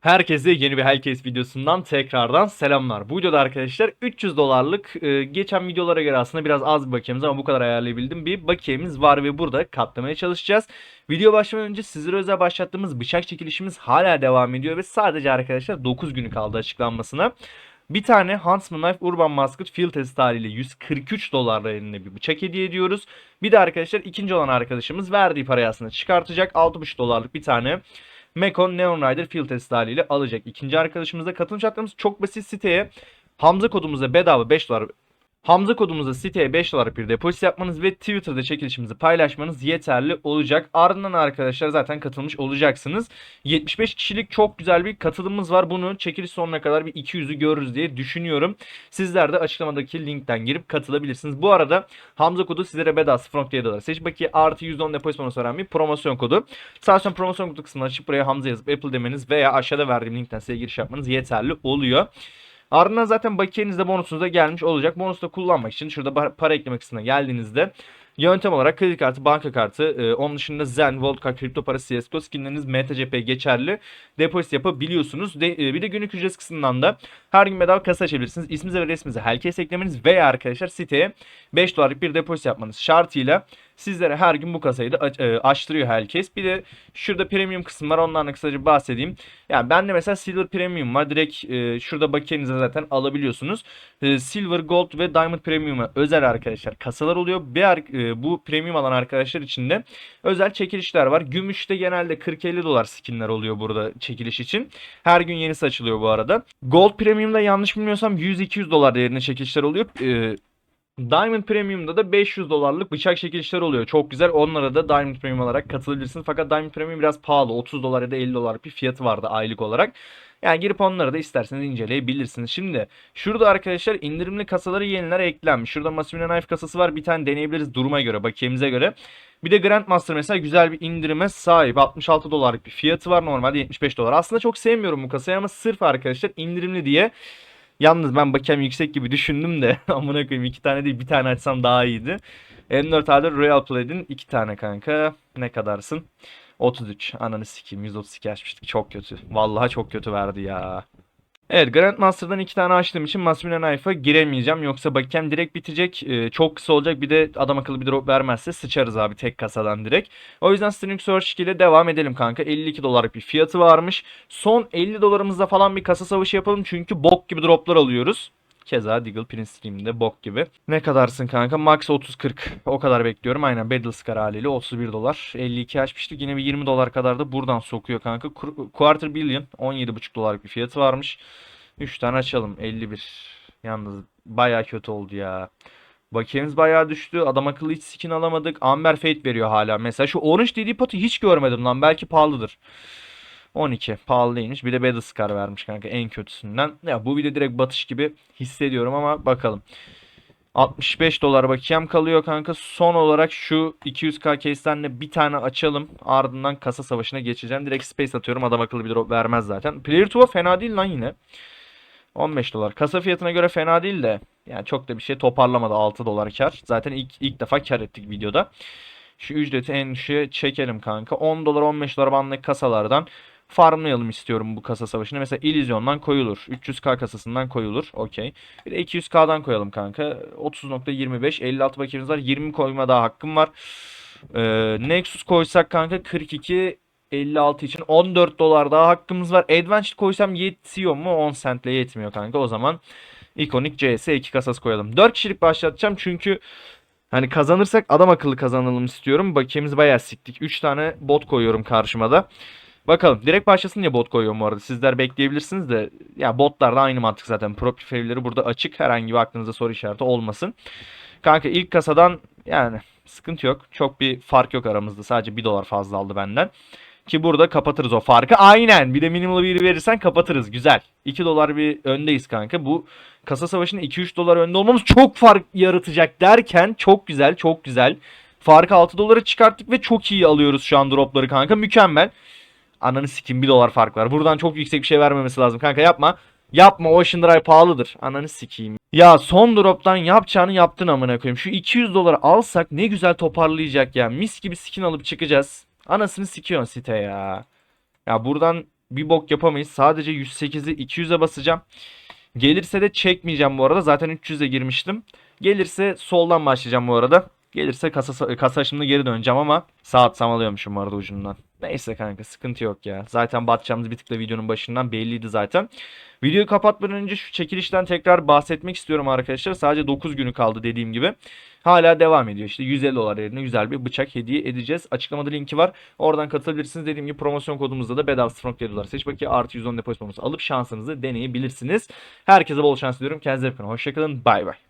Herkese yeni bir Hellcase videosundan tekrardan selamlar. Bu videoda arkadaşlar 300 dolarlık e, geçen videolara göre aslında biraz az bir bakiyemiz ama bu kadar ayarlayabildim bir bakiyemiz var ve burada katlamaya çalışacağız. Video başlamadan önce sizlere özel başlattığımız bıçak çekilişimiz hala devam ediyor ve sadece arkadaşlar 9 günü kaldı açıklanmasına. Bir tane Huntsman Knife Urban Musket Field Test tarihiyle 143 dolarla eline bir bıçak hediye ediyoruz. Bir de arkadaşlar ikinci olan arkadaşımız verdiği parayı aslında çıkartacak 6,5 dolarlık bir tane Mekon Neon Rider Field Test haliyle alacak. İkinci arkadaşımıza katılım şartlarımız çok basit siteye Hamza kodumuza bedava 5 dolar Hamza kodumuza siteye 5 dolar bir depozit yapmanız ve Twitter'da çekilişimizi paylaşmanız yeterli olacak. Ardından arkadaşlar zaten katılmış olacaksınız. 75 kişilik çok güzel bir katılımımız var. Bunu çekiliş sonuna kadar bir 200'ü görürüz diye düşünüyorum. Sizler de açıklamadaki linkten girip katılabilirsiniz. Bu arada Hamza kodu sizlere bedava 0.7 dolar. Seç bakiye artı %10 depozit bonusu veren bir promosyon kodu. Üstten promosyon kodu kısmına açıp buraya Hamza yazıp Apple demeniz veya aşağıda verdiğim linkten size giriş yapmanız yeterli oluyor. Ardından zaten bakiyenizde bonusunuz da gelmiş olacak. Bonusu da kullanmak için şurada para ekleme kısmına geldiğinizde yöntem olarak kredi kartı, banka kartı, e, onun dışında Zen, Voltka, kripto para, CSGO skinleriniz MTCP geçerli depozit yapabiliyorsunuz. De, e, bir de günlük ücret kısmından da her gün bedava kasa açabilirsiniz. İsminize ve resminize herkes eklemeniz veya arkadaşlar siteye 5 dolarlık bir depozit yapmanız şartıyla sizlere her gün bu kasayı da aç- e, açtırıyor herkes. Bir de şurada premium kısım var ondan da kısaca bahsedeyim. Yani bende mesela Silver Premium var. Direkt e, şurada bakiyenize zaten alabiliyorsunuz. E, Silver, Gold ve Diamond Premium'a özel arkadaşlar kasalar oluyor. Bir ar- e, bu premium alan arkadaşlar için de özel çekilişler var. Gümüşte genelde 40-50 dolar skinler oluyor burada çekiliş için. Her gün yenisi açılıyor bu arada. Gold Premium'da yanlış bilmiyorsam 100-200 dolar değerinde çekilişler oluyor. E, Diamond Premium'da da 500 dolarlık bıçak çekilişler oluyor. Çok güzel. Onlara da Diamond Premium olarak katılabilirsiniz. Fakat Diamond Premium biraz pahalı. 30 dolar ya da 50 dolar bir fiyatı vardı aylık olarak. Yani girip onları da isterseniz inceleyebilirsiniz. Şimdi şurada arkadaşlar indirimli kasaları yeniler eklenmiş. Şurada Masumine Knife kasası var. Bir tane deneyebiliriz duruma göre, bakiyemize göre. Bir de Grandmaster mesela güzel bir indirime sahip. 66 dolarlık bir fiyatı var. Normalde 75 dolar. Aslında çok sevmiyorum bu kasayı ama sırf arkadaşlar indirimli diye Yalnız ben bakiyem yüksek gibi düşündüm de amına koyayım iki tane değil bir tane açsam daha iyiydi. M4 halde Royal Plaid'in iki tane kanka. Ne kadarsın? 33. Ananı sikeyim 132 açmıştık. Çok kötü. Vallahi çok kötü verdi ya. Evet Grandmaster'dan iki tane açtığım için Masmine Knife'a giremeyeceğim. Yoksa bakiyem direkt bitecek. Ee, çok kısa olacak. Bir de adam akıllı bir drop vermezse sıçarız abi tek kasadan direkt. O yüzden String Search ile devam edelim kanka. 52 dolarlık bir fiyatı varmış. Son 50 dolarımızda falan bir kasa savaşı yapalım. Çünkü bok gibi droplar alıyoruz. Keza Deagle Prince Scheme'de bok gibi. Ne kadarsın kanka? Max 30-40. O kadar bekliyorum. Aynen Battle Scar haliyle 31 dolar. 52 açmıştık. Yine bir 20 dolar kadar da buradan sokuyor kanka. Qu- Quarter Billion 17,5 dolarlık bir fiyatı varmış. 3 tane açalım. 51. Yalnız baya kötü oldu ya. Bakiyemiz bayağı düştü. Adam akıllı hiç skin alamadık. Amber Fate veriyor hala. Mesela şu Orange dediği potu hiç görmedim lan. Belki pahalıdır. 12. Pahalı değilmiş. Bir de Battle Scar vermiş kanka en kötüsünden. Ya bu video direkt batış gibi hissediyorum ama bakalım. 65 dolar bakiyem kalıyor kanka. Son olarak şu 200k case'ten de bir tane açalım. Ardından kasa savaşına geçeceğim. Direkt space atıyorum. Adam akıllı bir drop vermez zaten. Player 2'a fena değil lan yine. 15 dolar. Kasa fiyatına göre fena değil de yani çok da bir şey toparlamadı 6 dolar kar. Zaten ilk, ilk defa kar ettik videoda. Şu ücreti en düşüğe çekelim kanka. 10 dolar 15 dolar bandındaki kasalardan farmlayalım istiyorum bu kasa savaşını. Mesela Elysion'dan koyulur. 300k kasasından koyulur. Okey. Bir de 200k'dan koyalım kanka. 30.25 56 bakiyemiz var. 20 koyma daha hakkım var. Ee, Nexus koysak kanka 42 56 için 14 dolar daha hakkımız var. Advanced koysam yetiyor mu? 10 centle yetmiyor kanka. O zaman ikonik CS 2 kasası koyalım. 4 kişilik başlatacağım çünkü hani kazanırsak adam akıllı kazanalım istiyorum. Bakiyemizi bayağı siktik. 3 tane bot koyuyorum karşıma da. Bakalım direkt başlasın diye bot koyuyorum bu arada. Sizler bekleyebilirsiniz de ya botlar da aynı mantık zaten. Profilleri burada açık. Herhangi bir aklınızda soru işareti olmasın. Kanka ilk kasadan yani sıkıntı yok. Çok bir fark yok aramızda. Sadece 1 dolar fazla aldı benden. Ki burada kapatırız o farkı. Aynen. Bir de minimal bir verirsen kapatırız. Güzel. 2 dolar bir öndeyiz kanka. Bu kasa savaşında 2-3 dolar önde olmamız çok fark yaratacak derken çok güzel çok güzel. Farkı 6 dolara çıkarttık ve çok iyi alıyoruz şu an dropları kanka. Mükemmel. Ananı sikim 1 dolar fark var. Buradan çok yüksek bir şey vermemesi lazım kanka yapma. Yapma Ocean Drive pahalıdır. Ananı sikeyim. Ya son drop'tan yapacağını yaptın amına koyayım. Şu 200 dolar alsak ne güzel toparlayacak ya. Mis gibi skin alıp çıkacağız. Anasını sikiyorsun site ya. Ya buradan bir bok yapamayız. Sadece 108'i 200'e basacağım. Gelirse de çekmeyeceğim bu arada. Zaten 300'e girmiştim. Gelirse soldan başlayacağım bu arada. Gelirse kasa, kasa şimdi geri döneceğim ama saat samalıyormuşum bu arada ucundan. Neyse kanka sıkıntı yok ya. Zaten batacağımız bir tık da videonun başından belliydi zaten. Videoyu kapatmadan önce şu çekilişten tekrar bahsetmek istiyorum arkadaşlar. Sadece 9 günü kaldı dediğim gibi. Hala devam ediyor. İşte 150 dolar yerine güzel bir bıçak hediye edeceğiz. Açıklamada linki var. Oradan katılabilirsiniz. Dediğim gibi promosyon kodumuzda da bedava strong dolar seç bakayım artı 110 depozito bonusu alıp şansınızı deneyebilirsiniz. Herkese bol şans diliyorum. Kendinize iyi bakın. Hoşçakalın. Bay bay.